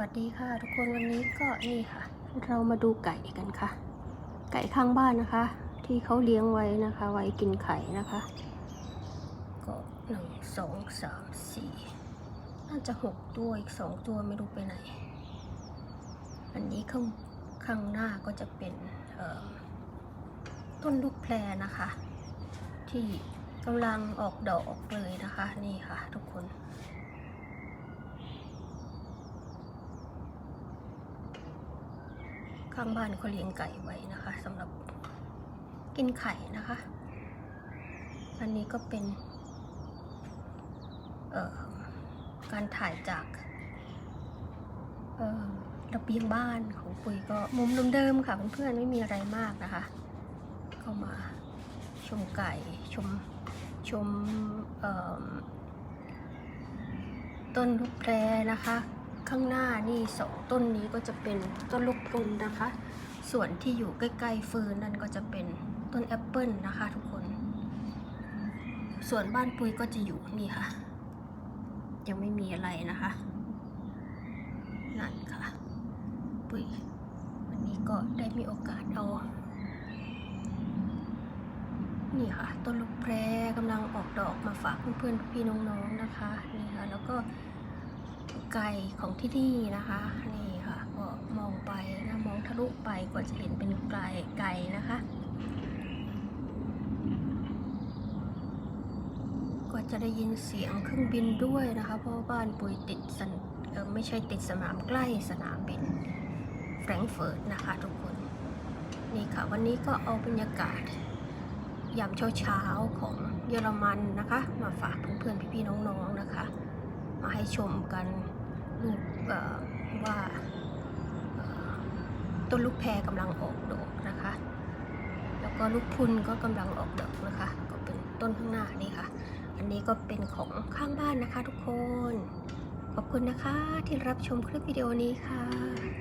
วัสดีค่ะ ทุกคนวันนี้ก็นี่ค่ะ เรามาดูไก่กันค่ะ ไก่ข้างบ้านนะคะ ที่เขาเลี้ยงไว้นะคะ ไว้กินไข่นะคะ ก็หนึ่งสองสามสี่น่าจะหกตัวอีกสองตัวไม่รู้ไปไหน อันนี้ข้างข้างหน้าก็จะเป็นต้นลูกแพรนะคะ ที่กำลังออกดอกเลยนะคะ นี่ค่ะ ทุกคน ข้างบ้านเขาเลี้ยงไก่ไว้นะคะสำหรับกินไข่นะคะ อันนี้ก็เป็นการถ่ายจากระเบียงบ้านของปุยก็มุมเดิมๆค่ะเพื่อนๆไม่มีอะไรมากนะคะ เข้ามาชมไก่ชมชมต้นลูกแพรนะคะ ข้างหน้านี่สองต้นนี้ก็จะเป็นต้นลูกพรุนนะคะ ส่วนที่อยู่ใกล้ๆฟืนนั่นก็จะเป็นต้นแอปเปิลนะคะทุกคน ส่วนบ้านปุยก็จะอยู่นี่ค่ะ ยังไม่มีอะไรนะคะนั่นค่ะ ปุยวันนี้ก็ได้มีโอกาสเอานี่ค่ะต้นลูกแพรกำลังออกดอกมาฝากเพื่อนๆพี่น้องๆนะคะนี่ค่ะแล้วก็ ไก่ของที่นี่นะคะนี่ค่ะก็มองไปนะมองทะลุไปกว่าจะเห็นเป็นไก่ไก่นะคะก็จะได้ยินเสียงเครื่องบินด้วยนะคะ เพราะบ้านปุยติดสนไม่ใช่ติดสนามใกล้สนามบินแฟรงก์เฟิร์ตนะคะทุกคนนี่ค่ะวันนี้ก็เอาบรรยากาศยามเช้าๆของเยอรมันนะคะ มาฝากเพื่อนๆพี่ๆน้องๆนะคะ มาให้ชมกันลูกว่าต้นลูกแพรกำลังออกดอกนะคะ แล้วก็ลูกพุนก็กำลังออกดอกนะคะ ก็เป็นต้นข้างหน้านี่ค่ะ อันนี้ก็เป็นของข้างบ้านนะคะทุกคน ขอบคุณนะคะที่รับชมคลิปวิดีโอนี้ค่ะ